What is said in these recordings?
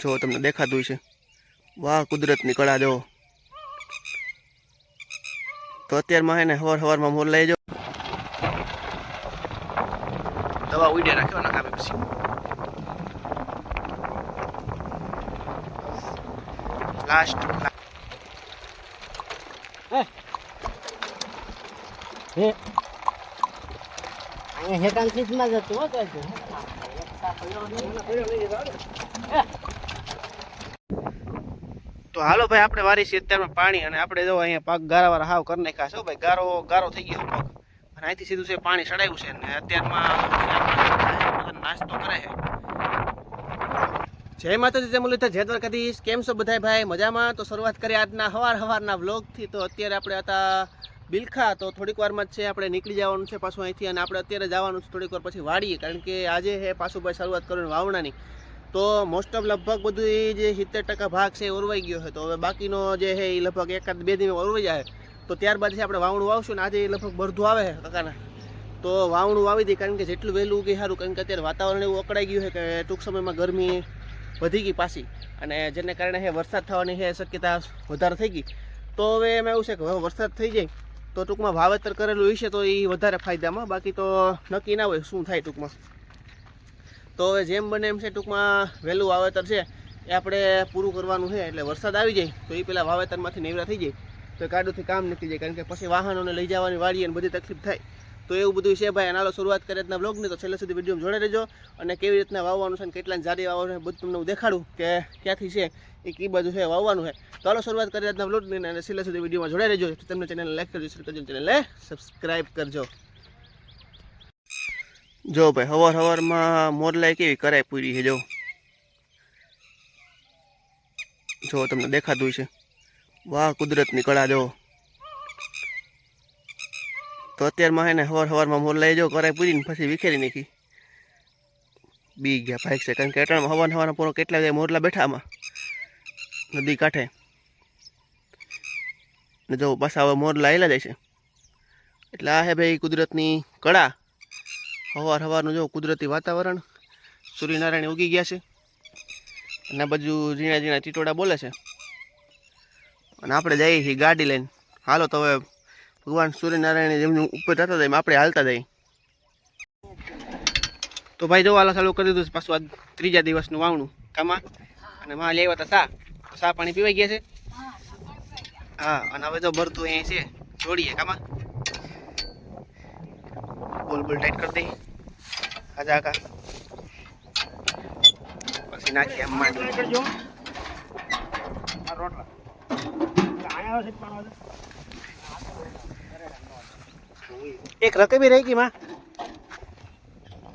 જો તમને દેખાતું છે વાહ, કુદરતની કળા જો. તો અત્યારમાં હે ને હવાર હવારમાં મોર લઈ જાઓ. દવા ઉડે રાખ્યો ને કાપે પછી. લાસ્ટ હે. અહીંયા હેઠળ સીધમાં જતું હો, તો તો હાલો ભાઈ, આપણે વારી છે અત્યારમાં પાણી અને આપણે જો અહીંયા પાક ગારાવાળા હાવ કરી નાખ્યા છો ભાઈ, ગારો ગારો થઈ ગયો પગ અને અહીંથી સીધું છે પાણી ચડાવ્યું છે ને અત્યારમાં નાસ્તો કરે છે. જય માતાજી, જય મુરલીધર, જય દ્વારકાધીશ. કેમ છો બધાય ભાઈ? મજામાં? તો શરૂઆત કરીએ આજના હવાર હવારના વ્લોગથી. તો અત્યારે આપણે હતા બિલખા, તો થોડીક વારમાં જ છે, આપણે નીકળી જવાનું છે પાછું અહીંથી અને આપણે અત્યારે જવાનું છે થોડીક વાર પછી વાડીએ, કારણ કે આજે હે પાછું ભાઈ શરૂઆત કરવાની વાવણાની. તો મોસ્ટ ઓફ લગભગ બધું એ જે સિત્તેર ટકા ભાગ છે એ ઓરવાઈ ગયો છે. તો હવે બાકીનો જે છે એ લગભગ એકાદ બે દિવસ ઓરવાઈ જાય. તો ત્યારબાદ છે આપણે વાવણું વાવશું ને આજે લગભગ બરધું આવે છે કાકાના. તો વાવણું વાવી દઈએ કારણ કે જેટલું વહેલું ઉગે સારું, કારણ કે અત્યારે વાતાવરણ એવું અકળાઈ ગયું છે કે ટૂંક સમયમાં ગરમી વધી ગઈ પાછી. અને જેને કારણે હે વરસાદ થવાની છે શક્યતા વધારે થઈ ગઈ. તો હવે એમ એવું છે કે હવે વરસાદ થઈ જાય તો ટૂંકમાં વાવેતર કરેલું હશે તો એ વધારે ફાયદામાં. બાકી તો નક્કી ના હોય શું થાય ટૂંકમાં. તો હવે જેમ બને એમ છે, ટૂંકમાં વહેલું વાવેતર છે. એ આપણે પૂરું કરવાનું છે, એટલે વરસાદ આવી જાય, તો એ પહેલાં વાવેતરમાંથી નિવરા થઈ જાય. તો કાડુથી કામ નીકળી જાય, કારણ કે પછી વાહનોને લઈ જવાની વાળી અને બધી તકલીફ થાય. તો એવું બધું છે ભાઈ આનાલો શરૂઆત કરે રીતના બ્લોગની તો છેલ્લે સુધી વીડિયો જોડે રહેજો, અને કેવી રીતના વાવવાનું છે અને કેટલા જારી વાવવાનું છે, બધું તમને હું દેખાડું કે ક્યાંથી છે, એ કઈ બાજુ છે, વાવવાનું છે. તો હાલો શરૂઆત કરી રીતના બ્લોગની અને છેલ્લે સુધી વિડીયોમાં જોડે રહેજો. તમને ચેનલ લાઈક કરજો, શેર કરજો ચેનલને સબસ્ક્રાઈબ કરજો. જો ભાઈ, હવાર હવારમાં મોરલાઈ કેવી કરાય પૂરી છે, જો. જો તમને દેખાતું છે વાહ, કુદરતની કળા, જો. તો અત્યારમાં હે ને હવાર હવારમાં મોરલાઈ જો કરાય પૂરીને પછી વિખેરી નાખી. બી ગયા ભાઈ છે, કારણ કે અટાણમાં હવાર હવાના પૂરો કેટલા જાય મોરલા બેઠા નદી કાંઠે. ને જો પાછા હવે મોરલા આવેલા જાય છે એટલે આ હે ભાઈ કુદરતની કળા. હવાર હવારનું જો કુદરતી વાતાવરણ, સૂર્યનારાયણ ઉગી ગયા છે. અને બાજુ ઝીણા ઝીણા ચીટોડા બોલે છે. અને આપણે જઈએ છીએ ગાડી લઈને. હાલો તો હવે ભગવાન સૂર્યનારાયણ જેમનું ઉપર જતા જાય આપણે હાલતા જઈએ. તો ભાઈ જો હાલો ચાલુ કરી દીધું છે પાછું આ ત્રીજા દિવસનું વાવણું કામાં. અને માં લેવા હતા સા. સા પાણી પીવાઈ ગયા છે. હા, અને હવે તો ભરતું અહીં છે. જોડીએ કામાં. બોલ બોલ ટાઈટ કરી દઈએ આજા કા પછી નાખીએ આમ માંડી કરજો આ રોટલા આયા છે પણ એક રકબી રહી ગઈ માં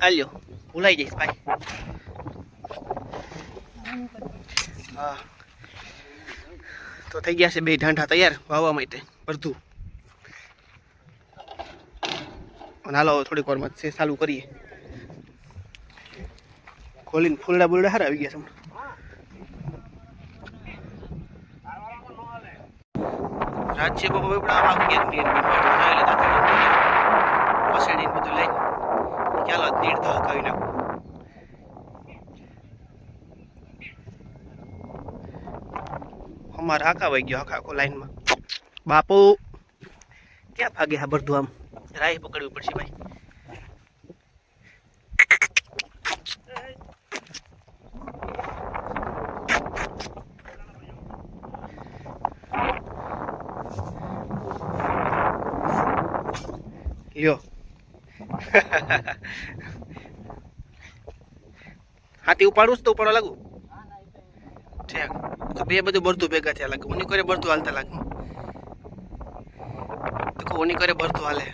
આલ્યો ભૂલાઈ જઈશ ભાઈ હા તો થઈ ગયા છે બે ઢાંઢા તૈયાર વાવવા માટે બધું અને હાલો થોડીક વારમાં છે ચાલુ કરીએ. ખોલીને ફૂલડા બુલડા હારા આવી ગયા છે. રાજ્ય બાબા બાબડા આવી ગયા જોઈ લીધા પસેડીને બધું લઈને ચાલો દીડ તો હકાવી નાખું. અમારે હાકાવાઈ ગયો આખા આખો લાઈનમાં. બાપુ, ક્યાં ભાગે હા બધું આમ? રાહ પકડવી પડશે ભાઈ. લ્યો. હાથી ઉપાડું તો ઉપાડવા લાગુ? ઠીક. તો બે બધું બરતું ભેગા થયા લાગુ. ઓની કરે બરતું હાલતા લાગુ. તો ઓની કરે બરતું હાલે.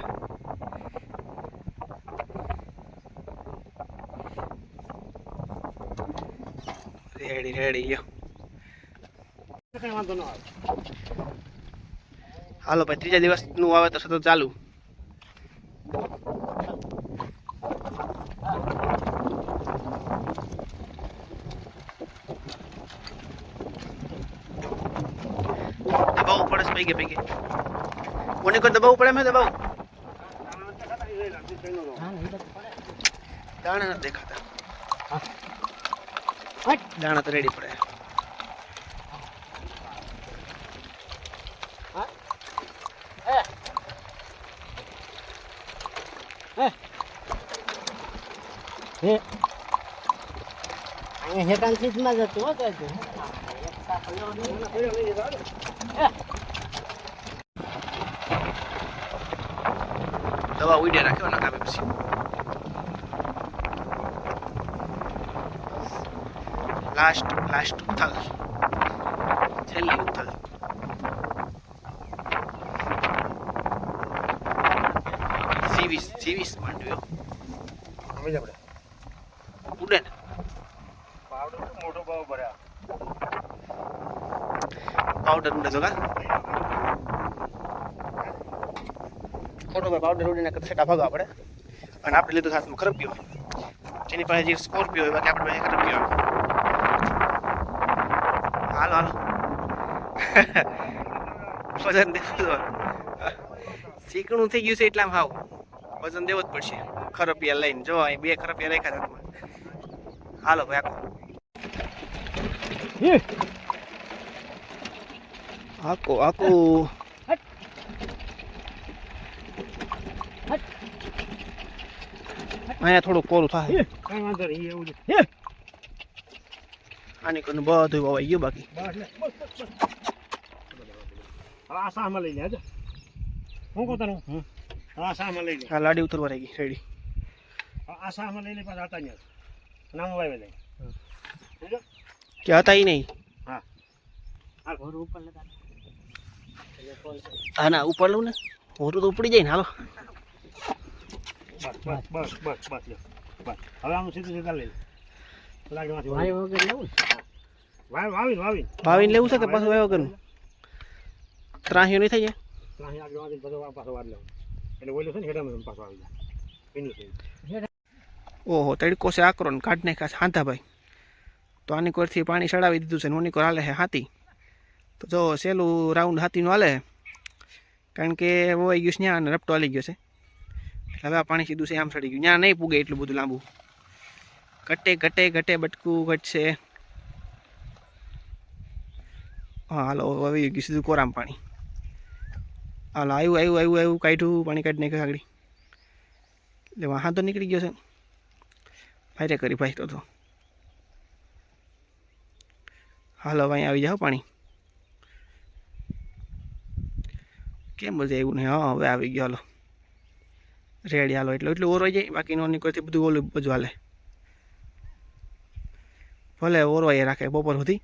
રેડી રેડી, લ્યો. હાલો ભાઈ, ત્રીજા દિવસનું વાવેતર સતત ચાલુ. દબાવવું પડે પૈકે પૈકે. કોને કોઈ દબાવવું પડે મેં દબાવું? દાણા દેખાતા. દાણા તો રેડી પડે હા હે હે હે અહીંયા હેઠળ સીટમાં જતું હો તો. દવા ઉડ્યા રાખ્યો ને પછી લાસ્ટ લાસ્ટ ઉથલ છેલ્લી ઉથલ સીવીસ સીવીસ આપણે ઉડે ને. મોટો ભાવ ભર્યા પાવડર ઉડે તો ખોટો ભાઈ પાવડર ઉડીને સેટા ભાગો આપણે અને આપણે લીધું હાથમાં ગયો. જેની પાસે જે સ્કોર્પિયો હોય બાકી આપણે પાસે ખરપ્યો આવે હાલો હાલો વજન દેવું ચીકણું થઈ ગયું છે એટલામાં હાવ. વજન દેવું જ પડશે. ખરપિયા લઈને. જો અહીં બે ખરપિયા રાખ્યા છે હાથમાં. હાલો ભાઈ આખો. આખો આખો. અહીંયા થોડું કોરું થાય. કઈ વાંધો નહીં એવું છે હે. આની કોને બધું વવાઈ ગયું બાકી. આ સામાં લઈ લે હજો હું કહું તને? હવે આ સામાં લઈ લે. આ લાડી ઉતરવા રહી ગઈ રેડી. આ સામાં લઈ લે પાછા હતા ત્યાં નામ વાવે લઈ. કે હતા ઈ નહીં. આ ઘર ઉપર લગા હા ના ઉપર લઉં ને. મોટું તો ઉપડી જાય ને હાલો. બસ બસ બસ બસ બસ બસ. હવે આમ સીધું સીધા લઈ લે. લાગમાંથી લેવું છે? કે પાછું વાયો કરું ત્રાહીઓ નહીં થઈ જાય? અહીં આગળ વાવી બધો પાછો વાર લેવું. એટલે ઓલું છે ને હેડામાં પાછો આવી જાય. એની છે. ઓહો તડકો છે આકરો ને કાઢ નાખ્યા છે હાંધા ભાઈ. તો આની કોરથી પાણી ચડાવી દીધું છે ને ઓની કોર હાલે છે હાથી. તો જો સહેલું રાઉન્ડ હાથીનું હાલે. કારણ કે વોઈ ગયું છે ત્યાં અને રપટો હાલી ગયો છે. એટલે હવે આ પાણી સીધું છે આમ ચડી ગયું. ત્યાં નહીં પૂગે એટલું બધું લાંબુ. ઘટે ઘટે ઘટે બટકું ઘટશે. હા, હાલો આવી ગયું સીધું કોરામ પાણી. હાલો, આવ્યું આવ્યું આવ્યું આવ્યું, કાઢ્યું, પાણી કાઢી નાખ્યું આગળ. એટલે વાહન તો નીકળી ગયો છે. ફાયરે કરી, ભાઈ તો તો. હાલો ભાઈ આવી જાઓ પાણી. કેમ બધું એવું નહીં હા, હવે આવી ગયો, હાલો. રેડી, હાલો, એટલે, એટલું ઓરવાઈ જાય બાકી નો નીકળતી, બધું ઓલું બધું હાલે. ભલે ઓરવાઈ રાખે બપોર સુધી.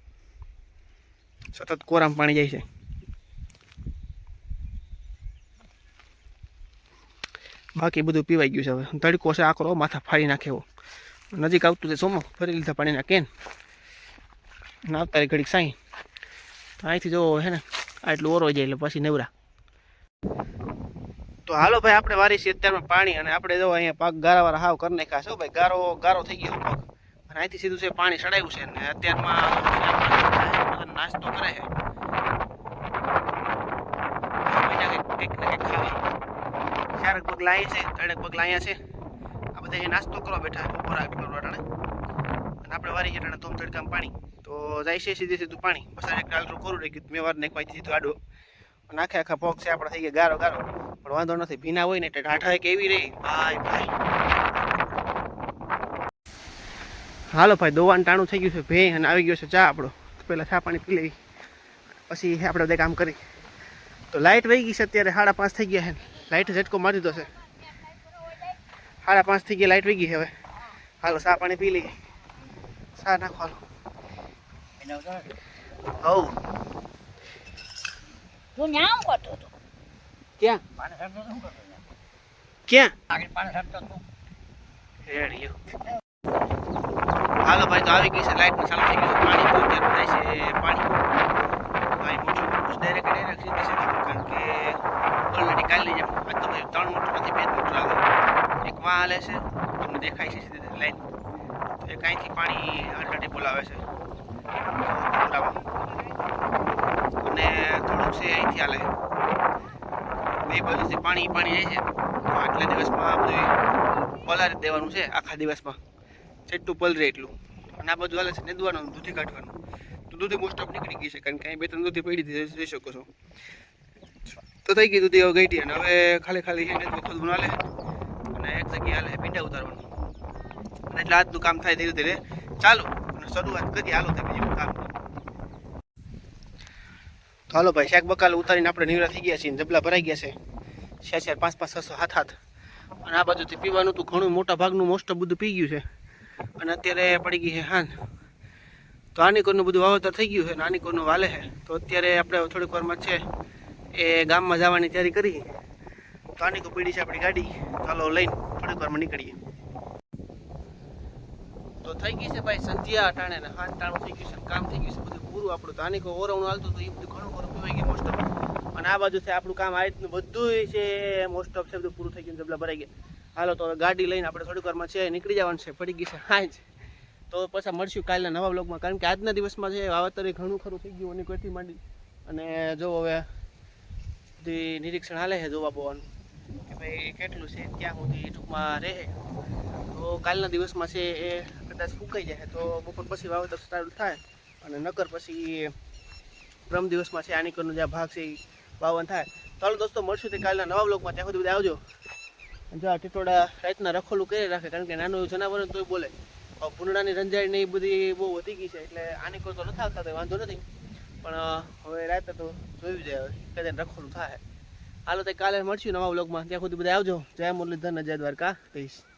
સતત કોરામ પાણી જાય છે. બાકી બધું પીવાઈ ગયું છે હવે. તડકો છે, આકરો, માથા ફાડી નાખે એવો નજીક આવતું તે સોમો, ફરી લીધા પાણીના કેન. આવતા ઘડીક સાઈ. અહીંથી જોવો હે ને, આટલું ઓરવાઈ જાય એટલે પછી નેવરા. તો હાલો ભાઈ, આપણે વારી છીએ અત્યારમાં પાણી અને આપણે જો અહીંયા પાક ગારાવાળા હાવ કરી નાખ્યા છો ભાઈ. ગારો ગારો થઈ ગયો પાક. અને અહીંથી સીધું છે, પાણી ચડાવ્યું છે ને અત્યારમાં નાસ્તો કરે છે. કંઈક ને કંઈક ખાવા ચારક પગલા અહીંયા છે ત્રણેક પગલા અહીંયા છે. આ બધા નાસ્તો કરવા બેઠા બપોર આગળ અટાણે. અને આપણે વારી ગયા તોમ તડકામ પાણી. તો જાય છે, સીધે સીધું પાણી. બસ એક ડાલરું કોરું રહી ગયું. મેં વાર નાખવા સીધું આડો. અને આખે આખા પોક છે, આપણે થઈ ગયા ગારો ગારો. પણ વાંધો નથી, ભીના હોય ને એટલે ઢાંઠા એક એવી રહી. ભાઈ ભાઈ. હાલો ભાઈ દોવાનું ટાણું થઈ ગયું છે. ભે અને આવી ગયો છે ચા આપણો. તો પહેલાં ચા પાણી પી લેવી પછી આપણે બધા કામ કરી. તો લાઇટ વહી ગઈ છે અત્યારે સાડા પાંચ થઈ ગયા છે. લાઇટ ઝટકો મારી દીધો છે. સાડા પાંચ થઈ ગયા લાઇટ વહી ગઈ છે હવે. હાલો ચા પાણી પી લઈએ. ચા નાખો હાલો. હું કરતો હતો? ક્યાં? પાણી કરતો ક્યાં? આગળ પાણી રેડિયો. હાલો ભાઈ, તો આવી ગઈ છે લાઇટ ચાલુ થઈ છે પાણી. તો અત્યારે થાય છે પાણી. ભાઈ મોટું ડાયરેક્ટ ડાયરેક્ટ સીધી છે. કારણ કે ઓલરેડી કાલની જેમ આજ તો ભાઈ ત્રણ મોટર નથી બે મોટર હાલે એક માં હાલે છે, તમને દેખાય છે સીધી લાઈન. એ કાંઈથી પાણી ઓલરેડી બોલાવે છે. અને થોડુંક છે અહીંથી હાલે. બે બાજુથી પાણી પાણી જાય છે. આટલા દિવસમાં બધું પલારી દેવાનું છે આખા દિવસમાં. જેટલું પલરે એટલું અને આ બાજુ હાલે છે નેદવાનું દૂધી કાઢવાનું. તો દૂધી મોસ્ટ ઓફ નીકળી ગઈ છે, કારણ કે અહીં બે ત્રણ દૂધી પડી જોઈ શકો છો. તો થઈ ગઈ દૂધી હવે ગઈ અને હવે ખાલી ખાલી નેદવું ખોદવું હાલે અને એક જગ્યાએ હાલે પીંડા ઉતારવાનું. અને એટલે આજનું કામ થાય ધીરે ધીરે. ચાલુ, અને શરૂઆત કરી હાલો તે બીજું કામ તો હાલો ભાઈ, શાક બકાલ ઉતારીને આપણે નીવડા થઈ ગયા છીએ જબલા ભરાઈ ગયા છે. ચાર ચાર, પાંચ પાંચ છસો હાથ હાથ અને આ બાજુથી પીવાનું તો ઘણું મોટા ભાગનું મોસ્ટ ઓફ બધું પી ગયું છે. અને અત્યારે પડી ગઈ છે હાન તો આનીકોરનું બધું વાવતર થઈ ગયું છે અને આનીકોરનું વાલે છે. તો અત્યારે આપણે થોડીક વારમાં છે એ ગામમાં જવાની તૈયારી કરી. તો આનીકો પીડી છે આપણી ગાડી. ચાલો લઈને થોડીક વારમાં નીકળીએ. તો થઈ ગઈ છે ભાઈ સંધ્યા અટાણે ને હાથ ટાણું થઈ ગયું છે, કામ થઈ ગયું છે, બધું પૂરું આપણું. તો આનીકો ઓરવણું હાલતું તો એ બધું ઘણું ઘણું પીવાઈ ગયું મોસ્ટ ઓફ અને આ બાજુ છે આપણું કામ આ રીતનું બધું છે મોસ્ટ ઓફ છે, બધું પૂરું થઈ ગયું જબલા ભરાઈ ગયા. હાલો, તો ગાડી લઈને આપણે થોડીક વારમાં છે, નીકળી જવાનું છે, પડી ગઈ છે હાંજ તો પછી મળશું કાલના નવા બ્લોગમાં કારણ કે આજના દિવસમાં છે વાવતરે ઘણું ખરું થઈ ગયું અને કોઈથી માંડી. અને જો હવે બધી નિરીક્ષણ હાલે છે જોવા બોવાનું, કે ભાઈ કેટલું છે, ક્યાં સુધી ટૂંકમાં રહે. તો કાલના દિવસમાં છે એ કદાચ ફૂંકાઈ જાય, તો બપોર પછી વાવેતર સ્ટાર્ટ થાય અને નકર પછી પ્રમ દિવસમાં છે આનીકરનો જે ભાગ છે એ વાવન થાય. ચાલો દોસ્તો, મળશું તે કાલના નવા બ્લોગમાં ત્યાં સુધી બધા આવજો. જો આ ટીટોડા રાતના રખોલું કરી રાખે, કારણ કે નાનું જનાવર તોય બોલે. હવે રંજાઈ ને એ બધી બહુ વધી ગઈ છે, એટલે આની કોઈ તો નથી આવતા વાંધો નથી. પણ, હવે રાતે તો જોયું જાય કદાચ રખોલું થાય. હાલો તો કાલે મળશું નવા બ્લોગમાં ત્યાં સુધી બધા આવજો. જય મુરલીધર જય દ્વારકા. કહીશ